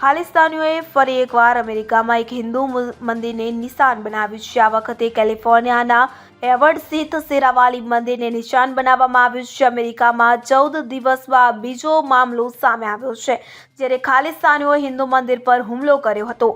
ખાલિસ્તાનીઓએ ફરી એકવાર અમેરિકામાં એક હિન્દુ મંદિરને નિશાન બનાવ્યું છે. આ વખતે કેલિફોર્નિયાના એવર્ડ સ્થિત સેરાવાલી મંદિરને નિશાન બનાવવામાં આવ્યું છે. અમેરિકામાં ચૌદ દિવસમાં બીજો મામલો સામે આવ્યો છે, જ્યારે ખાલિસ્તાનીઓએ હિન્દુ મંદિર પર હુમલો કર્યો હતો.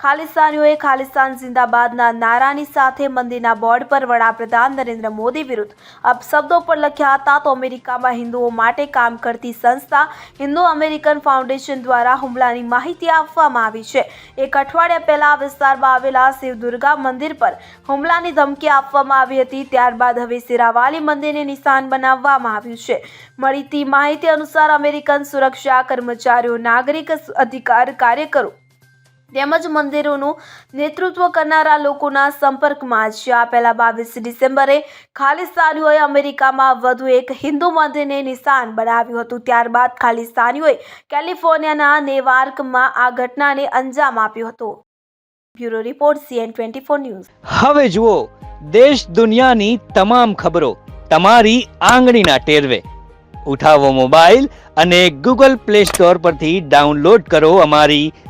ખાલિસ્તાનીઓએ ખાલિસ્તાન જિંદાબાદના નારાની સાથે મંદિરના બોર્ડ પર વડાપ્રધાન નરેન્દ્ર મોદી વિરુદ્ધ અપશબ્દો પર લખ્યા હતા તો અમેરિકામાં હિન્દુઓ માટે કામ કરતી સંસ્થા હિન્દુ અમેરિકન ફાઉન્ડેશન દ્વારા હુમલાની માહિતી આપવામાં આવી છે. એક અઠવાડિયા પહેલા વિસ્તારમાં આવેલા શિવ દુર્ગા મંદિર પર હુમલાની ધમકી આપવામાં આવી હતી. ત્યારબાદ હવે સિરાવાલી મંદિરને નિશાન બનાવવામાં આવ્યું છે. મળતી માહિતી અનુસાર અમેરિકન સુરક્ષા કર્મચારીઓ, નાગરિક, અધિકાર, કાર્યકરો તેમજ મંદિરોનું નેતૃત્વ કરનારા લોકોના સંપર્કમાં છે. આ પહેલા બાવીસ ડિસેમ્બરે ખાલિસ્તાનીઓએ અમેરિકામાં વધુ એક હિન્દુ મંદિરને નિશાન બનાવ્યું હતું. ત્યારબાદ ખાલિસ્તાનીઓએ કેલિફોર્નિયાના નેવાર્કમાં આ ઘટનાને અંજામ આપ્યો હતો. Bureau report, CN twenty four news. હવે જુઓ, દેશ દુનિયાની તમામ ખબરો તમારી આંગળીના ટેરવે. ઉઠાવો મોબાઈલ અને ગૂગલ પ્લે સ્ટોર પરથી ડાઉનલોડ કરો અમારી